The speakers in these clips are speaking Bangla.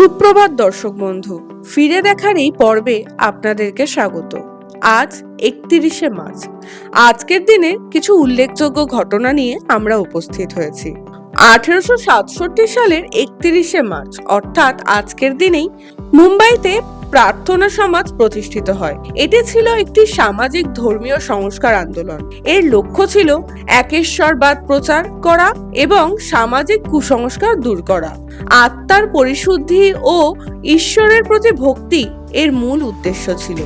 সুপ্রভাত দর্শক বন্ধু, ফিরে দেখার এই পর্বে আপনাদেরকে স্বাগত। আজ একত্রিশে মার্চ। আজকের দিনে কিছু উল্লেখযোগ্য ঘটনা নিয়ে আমরা উপস্থিত হয়েছি। আঠেরোশো সাতষট্টি সালের একত্রিশে মার্চ, অর্থাৎ আজকের দিনেই মুম্বাইতে প্রার্থনা সমাজ প্রতিষ্ঠিত হয়। এটি ছিল একটি সামাজিক ধর্মীয় সংস্কার আন্দোলন। এর লক্ষ্য ছিল একেশ্বরবাদ প্রচার করা এবং সামাজিক কুসংস্কার দূর করা। আত্মার পরিশুদ্ধি ও ঈশ্বরের প্রতি ভক্তি এর মূল উদ্দেশ্য ছিল।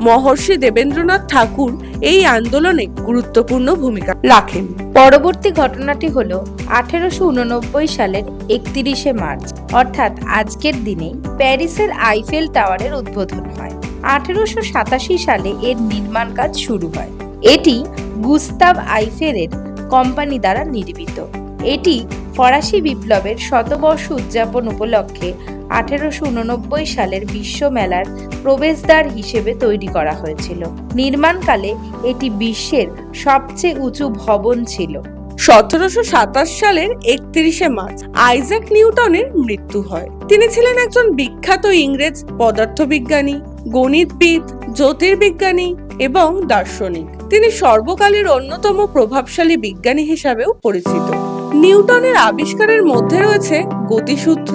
মহর্ষি দেবেন্দ্রনাথ ঠাকুর এই আন্দোলনে গুরুত্বপূর্ণ ভূমিকা রাখেন। পরবর্তী ঘটনাটি হল আঠেরোশো উননব্বই সালের একত্রিশে মার্চ। অর্থাৎ আজকের দিনেই প্যারিসের আইফেল টাওয়ারের উদ্বোধন হয়। আঠেরোশো সাতাশি সালে এর নির্মাণ কাজ শুরু হয়। এটি গুস্তাভ আইফেলের কোম্পানি দ্বারা নির্মিত। এটি ফরাসি বিপ্লবের শতবর্ষ উদযাপন উপলক্ষে আঠেরোশো উননব্বই সালের বিশ্ব মেলার প্রবেশদ্বার হিসেবে তৈরি করা হয়েছিল। নির্মাণকালে এটি বিশ্বের সবচেয়ে উঁচু ভবন ছিল। সতেরোশো সাতাশ সালের একত্রিশে মার্চ আইজাক নিউটনের মৃত্যু হয়। তিনি ছিলেন একজন বিখ্যাত ইংরেজ পদার্থবিজ্ঞানী, গণিতবিদ, জ্যোতির্বিজ্ঞানী এবং দার্শনিক। তিনি সর্বকালের অন্যতম প্রভাবশালী বিজ্ঞানী হিসাবেও পরিচিত। নিউটনের আবিষ্কারের মধ্যে রয়েছে গতিসূত্র,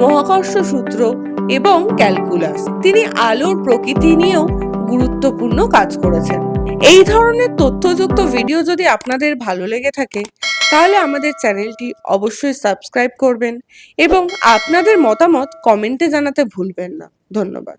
মহাকর্ষ সূত্র এবং ক্যালকুলাস। তিনি আলোর প্রকৃতি নিয়েও গুরুত্বপূর্ণ কাজ করেছেন। এই ধরনের তথ্যযুক্ত ভিডিও যদি আপনাদের ভালো লেগে থাকে, তাহলে আমাদের চ্যানেলটি অবশ্যই সাবস্ক্রাইব করবেন এবং আপনাদের মতামত কমেন্টে জানাতে ভুলবেন না। ধন্যবাদ।